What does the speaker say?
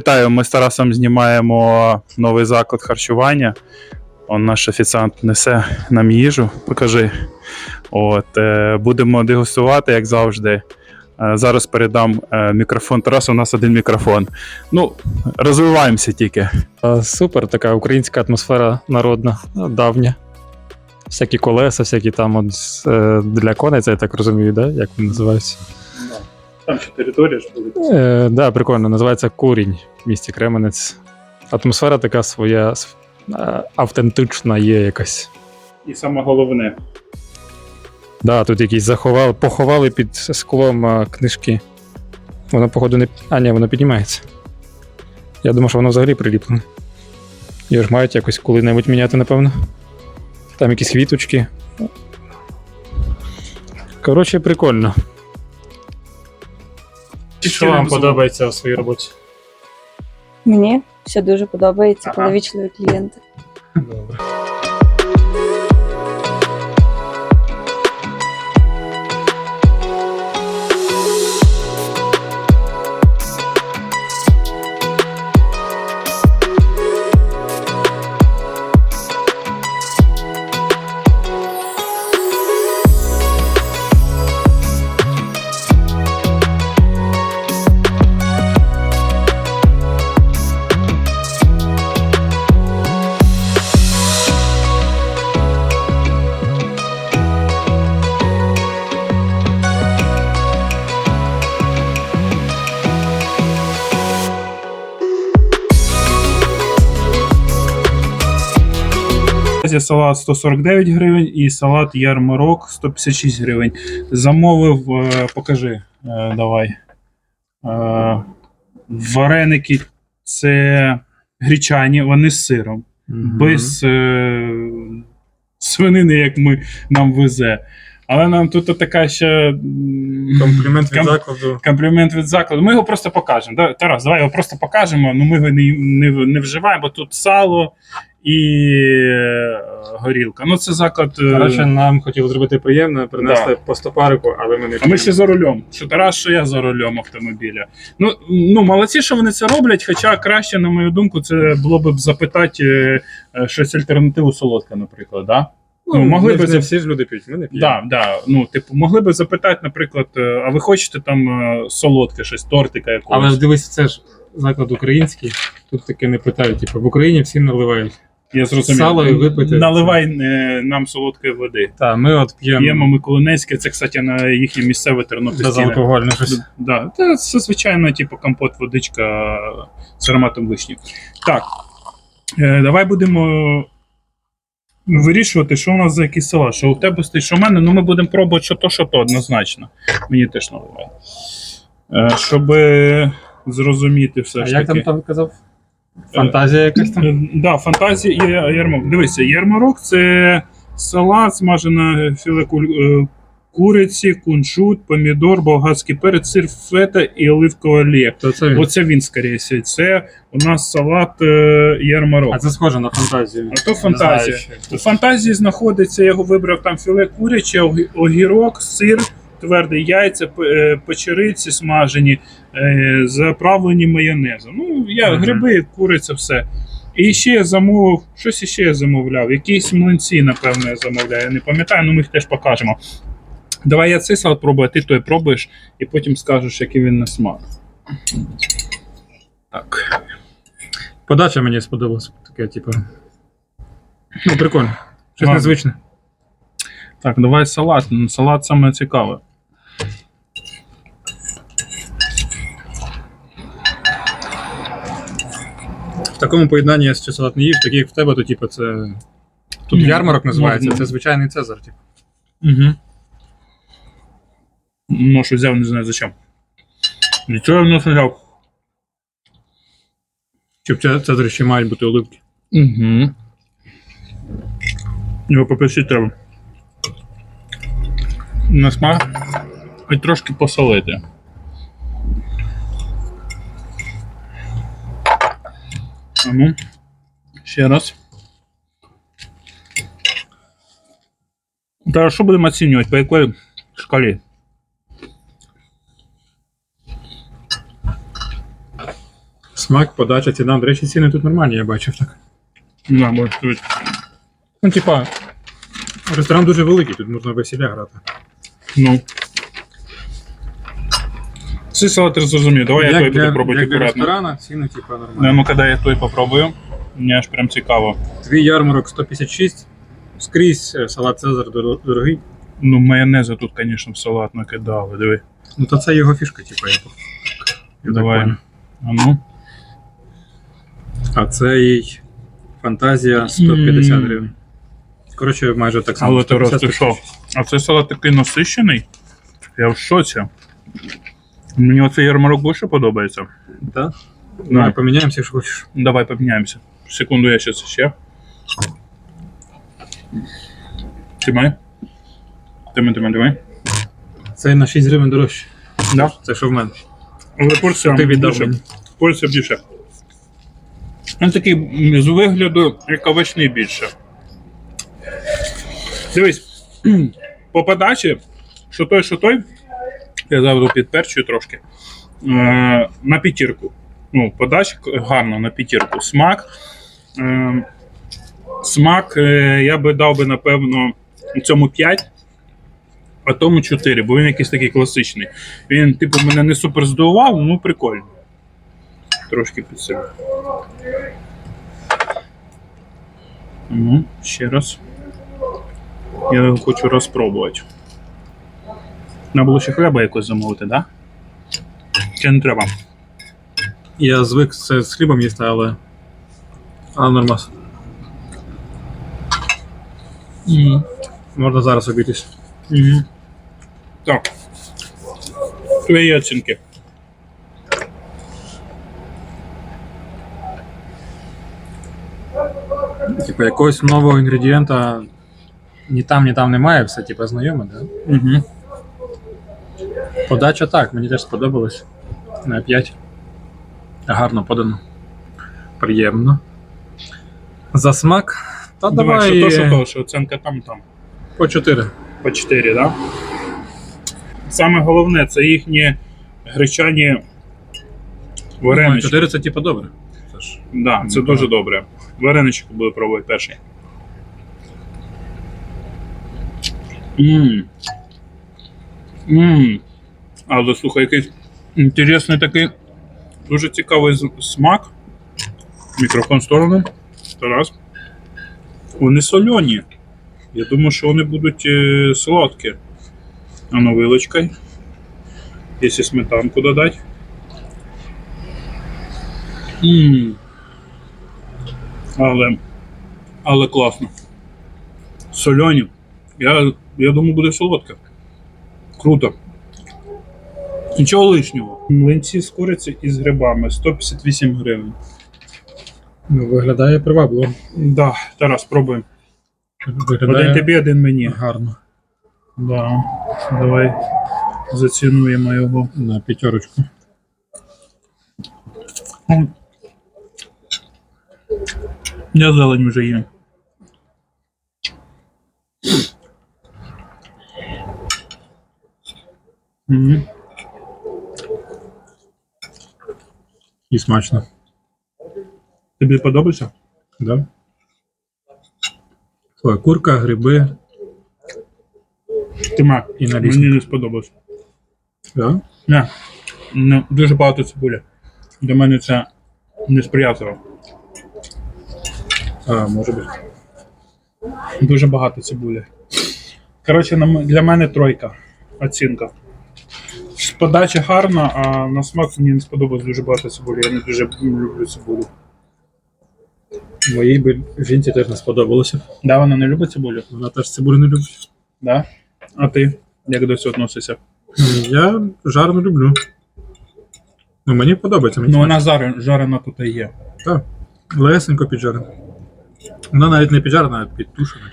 Вітаю, ми з Тарасом знімаємо новий заклад харчування. Он наш офіціант несе нам їжу. Покажи. От, е, будемо дегустувати, як завжди. Е, зараз передам е, мікрофон Тарасу. У нас один мікрофон. Ну, розвиваємося тільки. Супер, така українська атмосфера народна, давня. Всякі колеса, всякі там от, е, для коней, це я так розумію, да? як він називається. Там ще територія ж буде. Е, да, прикольно, називається Курінь в місті Кременець. Атмосфера така своя, с- е, автентична є якась. І саме головне. Да, тут якісь заховали, поховали під склом а, книжки. Воно, походу, не. А, ні, воно піднімається. Я думав, що воно взагалі приліплене. Його ж мають якось коли-небудь міняти, напевно. Там якісь квіточки. Коротше, прикольно. Що вам подобається у своїй роботі? Мені все дуже подобається, Ага. коли вічливі клієнти. Добре. Азія салат 149 гривень і салат ярмарок 156 гривень. Замовив, е, покажи, е, давай. Е, Вареники це гречані, вони з сиром. Без е, свинини, як ми нам везе. Але нам тут така ще Комплімент від Ком- закладу. комплімент від закладу. Ми його просто покажемо. Да, Тарас, давай його просто покажемо. Ну ми його не, не, не вживаємо, бо тут сало і е, горілка. Ну це заклад. е, Коротше, нам хотіли зробити приємно, принесли по стопарику, але ми не А ми ще за рулем. Що Тарас, що я за рулем автомобіля. Ну, ну молодці, що вони це роблять, хоча краще, на мою думку, це було б запитати е, щось альтернативу солодке, наприклад. Да? Ну, могли б всі ж люди п'ють, ми не п'ємо. Да, да. Ну, типу, могли б запитати, наприклад, а ви хочете там солодке, щось, тортика якогось? Але дивись, це ж заклад український. Тут таке не питають. Типу, в Україні всім наливають. Я зрозумів. Сало і випити. Наливай е, нам солодкої води. Так, ми от п'ємо П'ємо Миколинецьке, це, кстати, на їхнє місцеве тернопільське. безалкогольне щось. Да, це, це звичайно, типу, компот, водичка з ароматом вишні. Так. Е, давай будемо вирішувати, що у нас за якийсь салат. Що у тебе стоїть, що в мене, ну ми будемо пробувати що то, що то, однозначно. Мені теж наливає. Е, щоб зрозуміти все А ж як таки. там там казав? Фантазія якась там? Е, Да, фантазія і ярмарок. Дивися, ярмарок це салат, смажена філе е, куриці, кунжут, помідор, болгарський перець, сир, фета і оливкова олія. То це він. Оце він, скоріше. Це у нас салат е, ярмарок. А це схоже на фантазію. А то фантазія. У фантазії знаходиться, я його вибрав там філе куряче, огі- огірок, сир, твердий яйця, е, печериці смажені, е, заправлені майонезом. Ну, я гриби, куриця, все. І ще я замовив, щось іще я замовляв. Якісь млинці, напевно, я замовляю. Я не пам'ятаю, але ми їх теж покажемо. Давай я цей салат пробую, а ти той пробуєш, і потім скажеш, який він на смак. Так. Подача мені сподобалась. Таке, типу. Ну, прикольно. Щось незвичне. Так, давай салат. Ну, Салат саме цікаве. Такому поєднанні я ще салат не їв, такий як в тебе, то типу це. Тут Ні, ярмарок називається, можна. це звичайний Цезар, типу. Угу. Ну, що взяв, не знаю зачем. Нічого я в нас не взяв. Чи в Це- Цезарі ще мають бути оливки. Угу. Його попросити треба. На смак і трошки посолити. Ну, ще раз. Та що будемо оцінювати? По якій шкалі? Смак, подача, ціна. До речі, ціни тут нормальні, я бачив так. На, бо тут. Ну, типа, ресторан дуже великий, тут можна весілля грати. Ну. Цей салат зрозумів. Давай я той буду пробувати як для акуратно. ресторана, ціни, типа, Ну, ну, коли я той попробую, мені аж прям цікаво. Твій ярмарок 156, скрізь е, салат Цезар дор- дорогий. Ну, майонеза тут, звісно, в салат накидали, диви. Ну, то це його фішка, типа, я, по- я так Давай. понял. А ну. А цей фантазія 150 М. гривень. Коротше, майже так само. Але ти 150, ти що? А цей салат такий насищений. Я в шоці. Мені оцей ярмарок більше подобається. Так? Давай поміняємося, якщо хочеш. Давай поміняємося. Секунду, я щас ще. Тримай. Тримай, тримай, тримай. Цей на 6 гривень дорожче. Да. Це що в мене? Але порція Ти віддав мені. Порція більше. Він такий з вигляду, як овочний більше. Дивись, по подачі, що той, що той, я завжди підперчую трошки. Е, на п'ятірку. Ну, подача к- гарна на п'ятірку. Смак. Е, смак е, я би дав би, напевно, цьому 5, а тому 4, бо він якийсь такий класичний. Він, типу, мене не супер здивував, ну прикольно. Трошки підсилю. Ну, ще раз. Я його хочу розпробувати. Треба було ще хліба якось замовити, так? Да? Чи не треба? Я звик це з хлібом їсти, але. Але нормас. Mm. Можна зараз обійтись. Угу. Так. Твої оцінки. Типу, якогось нового інгредієнта ні там, ні там немає, все типу знайоме, да? Угу. Подача так, мені теж сподобалось. На 5. Гарно подано. Приємно. За смак. Та Давай, давай, що то, що то, що оцінка там там. по 4. По 4, так? Да? Саме головне це їхні гречані варенички. 4 це типу добре. Це ж. Да, це дуже добре. Варенички буду пробувати перший. Мм. Мм. Але слухай, якийсь інтересний такий, дуже цікавий смак. Мікрофон в сторону. Тарас. Вони сольоні. Я думаю, що вони будуть е, солодкі. А ну вилочкою. Якщо сметанку додати. Мм. Але, але класно. Сольоні. Я, я думаю, буде солодке. Круто. Нічого лишнього. Млинці з куриці і з грибами 158 гривень. Ну, виглядає привабливо. Да, Тарас, пробуємо. Виглядає Один тобі, один мені. гарно. Да. Давай зацінуємо його. На п'ятерочку. Я зелень вже їм. Мгм. І смачно. Тобі подобається? Да? Ой, курка, гриби Тима, і мені не сподобалось. Да? Не, не, дуже багато цибулі. Для мене це несприятливо. А, може бути. Дуже багато цибулі. Коротше, для мене тройка. Оцінка. Подача гарна, а на смак мені не сподобалось дуже багато цибулі. Я не дуже люблю цибулю. Моїй би жінці теж не сподобалося. Да, вона не любить цибулю? Вона теж цибулю не любить. Да? А ти як до цього відносишся? Я жарну люблю. Ну, мені подобається. Мені Ну вона зар- жарена тут і є. Так. Лесенько піджарена. Вона навіть не піджарена, а підтушена.